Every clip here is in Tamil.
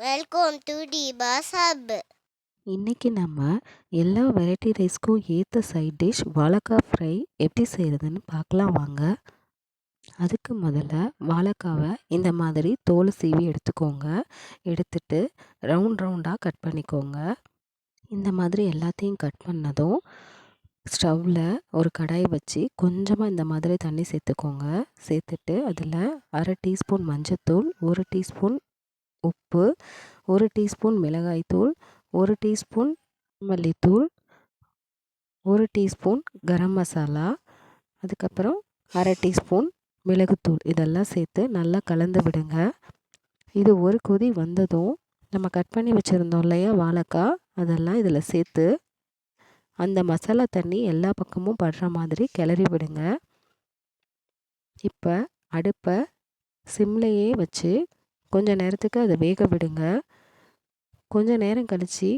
வெல்கம் டு டிபாஸ் ஹப் இன்றைக்கி நம்ம எல்லா வெரைட்டி ரைஸ்க்கும் ஏற்ற சைட் டிஷ் வாழைக்காய் ஃப்ரை எப்படி செய்கிறதுன்னு பார்க்கலாம் வாங்க. அதுக்கு முதல்ல வாழைக்காவை இந்த மாதிரி தோல் சீவி எடுத்துக்கோங்க. எடுத்துட்டு ரவுண்ட் ரவுண்டாக கட் பண்ணிக்கோங்க. இந்த மாதிரி எல்லாத்தையும் கட் பண்ணதும் ஸ்டவ்வில் ஒரு கடாய் வச்சு கொஞ்சமாக இந்த மாதிரி தண்ணி சேர்த்துக்கோங்க. சேர்த்துட்டு அதில் அரை டீஸ்பூன் மஞ்சத்தூள் ஒரு டீஸ்பூன் உப்பு ஒரு டீஸ்பூன் மிளகாய்த்தூள் ஒரு டீஸ்பூன் மல்லித்தூள் ஒரு டீஸ்பூன் கரம் மசாலா அதுக்கப்புறம் அரை டீஸ்பூன் மிளகுத்தூள். இதெல்லாம் சேர்த்து நல்லா கலந்து விடுங்க. இது ஒரு கொதி வந்ததும் நம்ம கட் பண்ணி வச்சுருந்தோம் இல்லையா வாழைக்காய் அதெல்லாம் இதில் சேர்த்து அந்த மசாலா தண்ணி எல்லா பக்கமும் படுற மாதிரி கிளறி விடுங்க. இப்போ அடுப்பை சிம்லையே வச்சு கொஞ்சம் நேரத்துக்கு அதை வேக விடுங்க. கொஞ்ச நேரம் கழித்து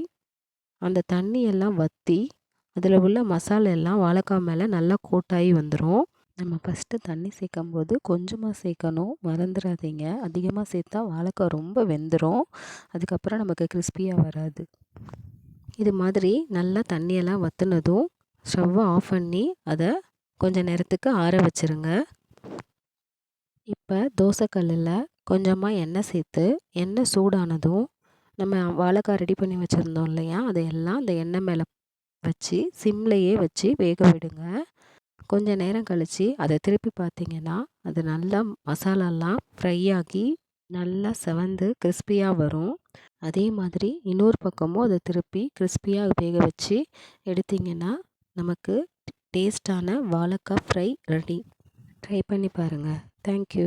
அந்த தண்ணியெல்லாம் வற்றி அதில் உள்ள மசாலா எல்லாம் வாழைக்காய் மேலே நல்லா கோட்டாகி வந்துடும் நம்ம ஃபஸ்ட்டு தண்ணி சேர்க்கும் போது கொஞ்சமாக சேர்க்கணும். மறந்துடாதீங்க அதிகமாக சேர்த்தா வாழைக்காய் ரொம்ப வெந்துடும் அதுக்கப்புறம் நமக்கு கிறிஸ்பியாக வராது. இது மாதிரி நல்லா தண்ணியெல்லாம் வற்றுனதும் ஸ்டவ்வை ஆஃப் பண்ணி அதை கொஞ்ச நேரத்துக்கு ஆற வச்சுருங்க. இப்போ தோசைக்கல்லில் கொஞ்சமாக எண்ணெய் சேர்த்து எண்ணெய் சூடானதும் நம்ம வாழைக்காய் ரெடி பண்ணி வச்சுருந்தோம் இல்லையா? அதையெல்லாம் அந்த எண்ணெய் மேலே வச்சு சிம்லையே வச்சு வேக விடுங்க. கொஞ்ச நேரம் கழித்து அதை திருப்பி பார்த்தீங்கன்னா அது நல்லா மசாலாலாம் ஃப்ரை ஆகி நல்லா செவந்து கிறிஸ்பியாக வரும். அதே மாதிரி இன்னொரு பக்கமும் அதை திருப்பி கிறிஸ்பியாக வேக வச்சு எடுத்திங்கன்னா நமக்கு டேஸ்டான வாழைக்காய் ஃப்ரை ரெடி ட்ரை பண்ணி பாருங்கள் தேங்க்யூ